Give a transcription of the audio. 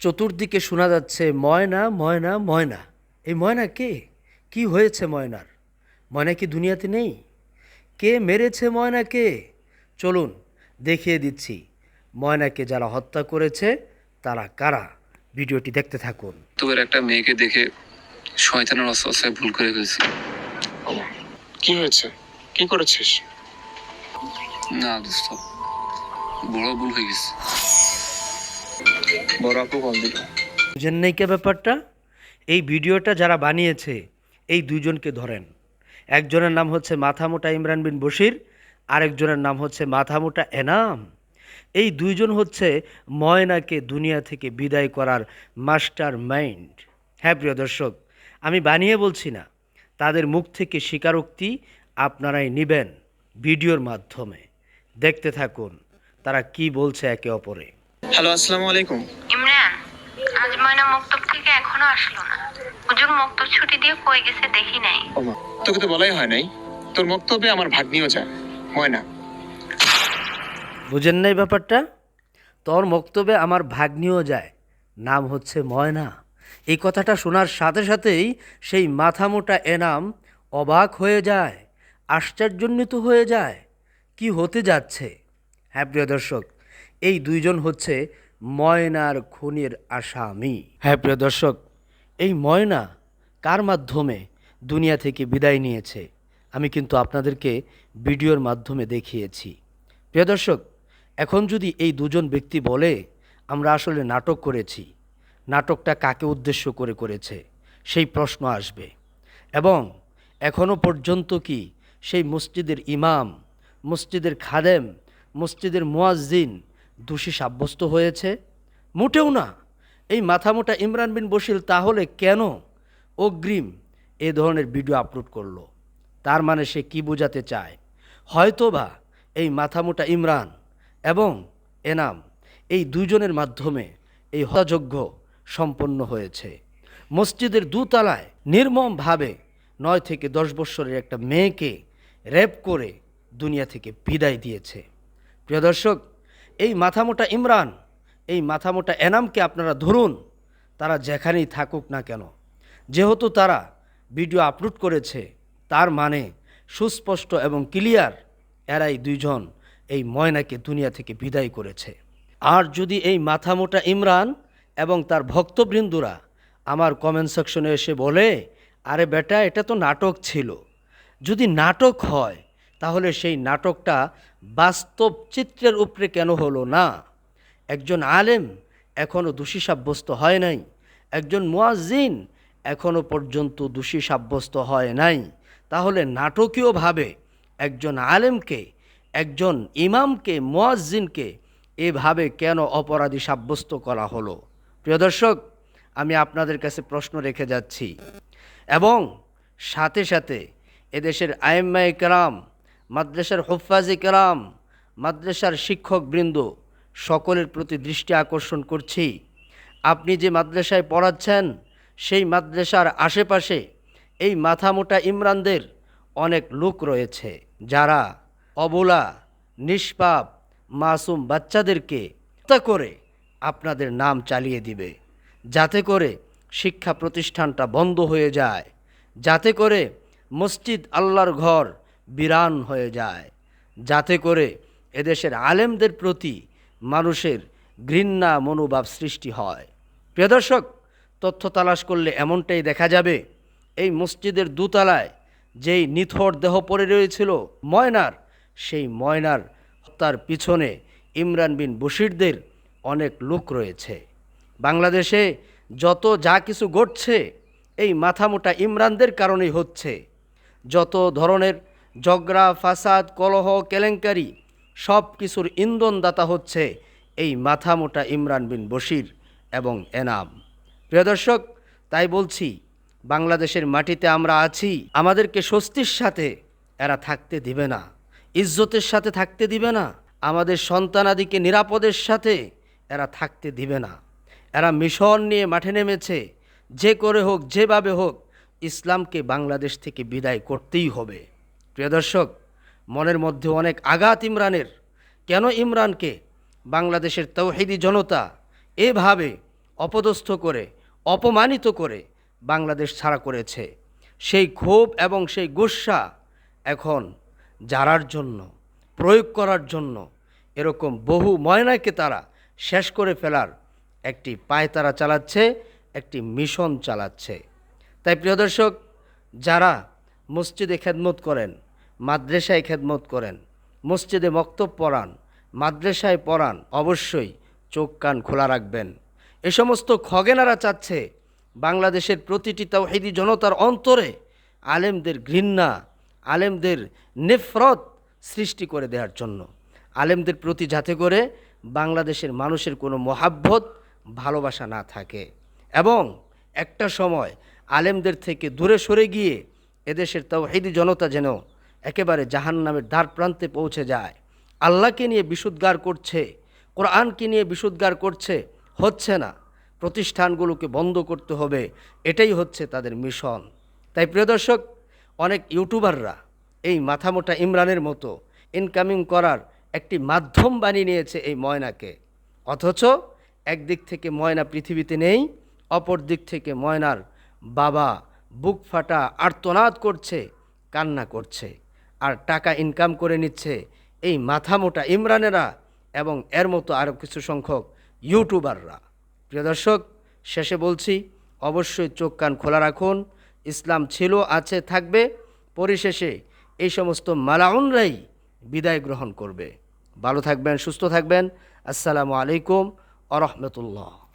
চতুর্দিকে শোনা যাচ্ছে ময়না ময়না ময়না। এই ময়না কে? কি হয়েছে ময়নার? ময়না কি দুনিয়াতে নেই? কে মেরেছে ময়নাকে? চলুন দেখিয়ে দিচ্ছি। ময়নাকে যারা হত্যা করেছে তারা কারা? ভিডিওটি দেখতে থাকুন। তোর একটা মেয়েকে দেখে শয়তানের অস্বস্থায় ভুল করে ফেলছি। কি হয়েছে? কি করেছিস? না দোস্ত বড় ভুল হয়ে গেছে। বড় বুঝেন কে ব্যাপারটা? এই ভিডিওটা যারা বানিয়েছে, এই দুইজনকে ধরেন। একজনের নাম হচ্ছে মাথামোটা ইমরান বিন বশির, আরেকজনের নাম হচ্ছে মাথামোটা এনাম। এই দুইজন হচ্ছে ময়নাকে দুনিয়া থেকে বিদায় করার মাস্টার মাইন্ড। হ্যাঁ প্রিয় দর্শক, আমি বানিয়ে বলছি না, তাদের মুখ থেকে স্বীকারোক্তি আপনারাই নেবেন ভিডিওর মাধ্যমে। দেখতে থাকুন, তারা কি বলছে একে অপরে। হ্যালো আসসালামু আলাইকুম। ইমরান আজ ময়না মক্তব থেকে এখনও আসলো না। হুজুর মক্তব ছুটি দিয়ে কই গেছে দেখি নাই। ওমা তোকে তো বলাই হয় নাই। তোর বক্তব্যে আমার ভাগ্নিও যায় ময়না। বুঝেন নাই ব্যাপারটা? তোর বক্তব্যে আমার ভাগ্নিও যায় নাম হচ্ছে ময়না। এই কথাটা শোনার সাথে সাথেই সেই মাথামোটা এনাম অবাক হয়ে যায় আশ্চর্যান্বিত হয়ে যায় কি হতে যাচ্ছে? হ্যাঁ প্রিয় দর্শক এই দুইজন হচ্ছে ময়নার খুনের আসামি। হ্যাঁ প্রিয় দর্শক, এই ময়না কার মাধ্যমে দুনিয়া থেকে বিদায় নিয়েছে? আমি কিন্তু আপনাদেরকে ভিডিওর মাধ্যমে দেখিয়েছি। প্রিয় দর্শক, এখন যদি এই দুজন ব্যক্তি বলে, আমরা আসলে নাটক করেছি। নাটকটা কাকে উদ্দেশ্য করে করেছে? সেই প্রশ্ন আসবে। এবং এখনও পর্যন্ত কি সেই মসজিদের ইমাম, মসজিদের খাদেম, মসজিদের মুয়াজ্জিন দোষী সাব্যস্ত হয়েছে? মোটেও না। এই মাথামোটা ইমরান বিন বসিল তাহলে কেন অগ্রিম এ ধরনের ভিডিও আপলোড করল? তার মানে সে কি বোঝাতে চায়? হয়তোবা এই মাথামোটা ইমরান এবং এনাম এই দুইজনের মাধ্যমে এই হতাযজ্ঞ সম্পন্ন হয়েছে। মসজিদের দুতলায় নির্মমভাবে নয় থেকে দশ বৎসরের একটা মেয়েকে র্যাপ করে দুনিয়া থেকে বিদায় দিয়েছে। প্রিয় দর্শক এই মাথামোটা ইমরান, এই মাথামোটা এনামকে আপনারা ধরুন, তারা যেখানেই থাকুক না কেন। যেহেতু তারা ভিডিও আপলোড করেছে, তার মানে সুস্পষ্ট এবং ক্লিয়ার এরাই দুইজন এই ময়নাকে দুনিয়া থেকে বিদায় করেছে। আর যদি এই মাথামোটা ইমরান এবং তার ভক্তবৃন্দুরা আমার কমেন্ট সেকশনে এসে বলে, আরে বেটা, এটা তো নাটক ছিল। যদি নাটক হয়, তাহলে সেই নাটকটা বাস্তব চিত্রের উপরে কেন হলো না? একজন আলেম এখনও দোষী সাব্যস্ত হয় নাই। একজন মুয়াজ্জিন এখনও পর্যন্ত দোষী সাব্যস্ত হয় নাই। তাহলে নাটকীয়ভাবে একজন আলেমকে, একজন ইমামকে, মুয়াজ্জিনকে এভাবে কেন অপরাধী সাব্যস্ত করা হলো? প্রিয় দর্শক, আমি আপনাদের কাছে প্রশ্ন রেখে যাচ্ছি। এবং সাথে সাথে এদেশের আইম্মাই কেরাম মাদ্রাসার হুফাজি কেরাম, মাদ্রাসার শিক্ষকবৃন্দ সকলের প্রতি দৃষ্টি আকর্ষণ করছি। আপনি যে মাদ্রাসায় পড়াচ্ছেন, সেই মাদ্রাসার আশেপাশে এই মাথামোটা ইমরানদের অনেক লোক রয়েছে যারা অবলা, নিষ্পাপ, মাসুম বাচ্চাদেরকে হত্যা করে আপনাদের নাম চালিয়ে দিবে। যাতে করে শিক্ষা প্রতিষ্ঠানটা বন্ধ হয়ে যায়। যাতে করে মসজিদ আল্লাহর ঘর বিরান হয়ে যায়। যাতে করে এদেশের আলেমদের প্রতি মানুষের ঘৃণা মনোভাব সৃষ্টি হয়। প্রিয় দর্শক, তথ্য তালাশ করলে এমনটাই দেখা যাবে, এই মসজিদের দুতলায় যেই নিথর দেহ পড়ে রয়েছিল ময়নার, সেই ময়নার হত্যার পিছনে ইমরান বিন বশিরদের অনেক লোক রয়েছে। বাংলাদেশে যত যা কিছু ঘটছে, এই মাথামোটা ইমরানদের কারণেই হচ্ছে। যত ধরনের জগরা ফাসাদ, কলহ, কেলেঙ্কারি সব কিছুর ইন্ধনদাতা হচ্ছে এই মাথামোটা ইমরান বিন বশির এবং এনাম। প্রিয় দর্শক, তাই বলছি, বাংলাদেশের মাটিতে আমরা আছি, আমাদেরকে স্বস্তির সাথে এরা থাকতে দিবে না, ইজ্জতের সাথে থাকতে দিবে না, আমাদের সন্তানাদিকে নিরাপদের সাথে এরা থাকতে দিবে না। এরা মিশন নিয়ে মাঠে নেমেছে, যে করে হোক, যেভাবে হোক, ইসলামকে বাংলাদেশ থেকে বিদায় করতেই হবে। প্রিয় দর্শক, মনের মধ্যে অনেক আঘাত ইমরানের। কেন ইমরানকে বাংলাদেশের তৌহিদি জনতা এভাবে অপদস্থ করে, অপমানিত করে বাংলাদেশ ছাড়া করেছে? সেই ক্ষোভ এবং সেই গুসা এখন জারার জন্য, প্রয়োগ করার জন্য এরকম বহু ময়নাকে তারা শেষ করে ফেলার একটি পায়তারা চালাচ্ছে, একটি মিশন চালাচ্ছে। তাই প্রিয় দর্শক, যারা মসজিদে খেদমত করেন মাদ্রাসায় খেদমত করেন। মসজিদে মক্তব পড়ান, মাদ্রাসায় পড়ান, অবশ্যই চোখ কান খোলা রাখবেন। এ সমস্ত খগেনারা চাচ্ছে বাংলাদেশের প্রতিটি তাওহিদি জনতার অন্তরে আলেমদের ঘৃণা, আলেমদের নেফরত সৃষ্টি করে দেওয়ার জন্য। আলেমদের প্রতি যাতে করে বাংলাদেশের মানুষের কোনো মহাব্বত, ভালোবাসা না থাকে। এবং একটা সময় আলেমদের থেকে দূরে সরে গিয়ে এদেশের তাওহিদি জনতা যেন একেবারে জাহান্নামের দ্বার প্রান্তে পৌঁছে যায়। আল্লাহকে নিয়ে বিশুদ্গার করছে, কোরআনকে নিয়ে বিশুদ্গার করছে, হচ্ছে না। প্রতিষ্ঠানগুলোকে বন্ধ করতে হবে, এটাই হচ্ছে তাদের মিশন। তাই প্রিয় দর্শক, অনেক ইউটিউবাররা এই মাথামোটা ইমরানের মতো ইনকামিং করার একটি মাধ্যম বানিয়ে নিয়েছে এই ময়নাকে। অথচ একদিক থেকে ময়না পৃথিবীতে নেই, অপর দিক থেকে ময়নার বাবা বুক ফাটা আর্তনাদ করছে, কান্না করছে। আর টাকা ইনকাম করে নিচ্ছে এই মাথা মোটা ইমরানেরা এবং এর মতো আরও কিছু সংখ্যক ইউটিউবাররা প্রিয় দর্শক, শেষে বলছি, অবশ্যই চোখ কান খোলা রাখুন। ইসলাম ছিল, আছে, থাকবে। পরিশেষে এই সমস্ত মালাউনরাই বিদায় গ্রহণ করবে। ভালো থাকবেন, সুস্থ থাকবেন। আসসালামু আলাইকুম আ রহমতুল্লাহ।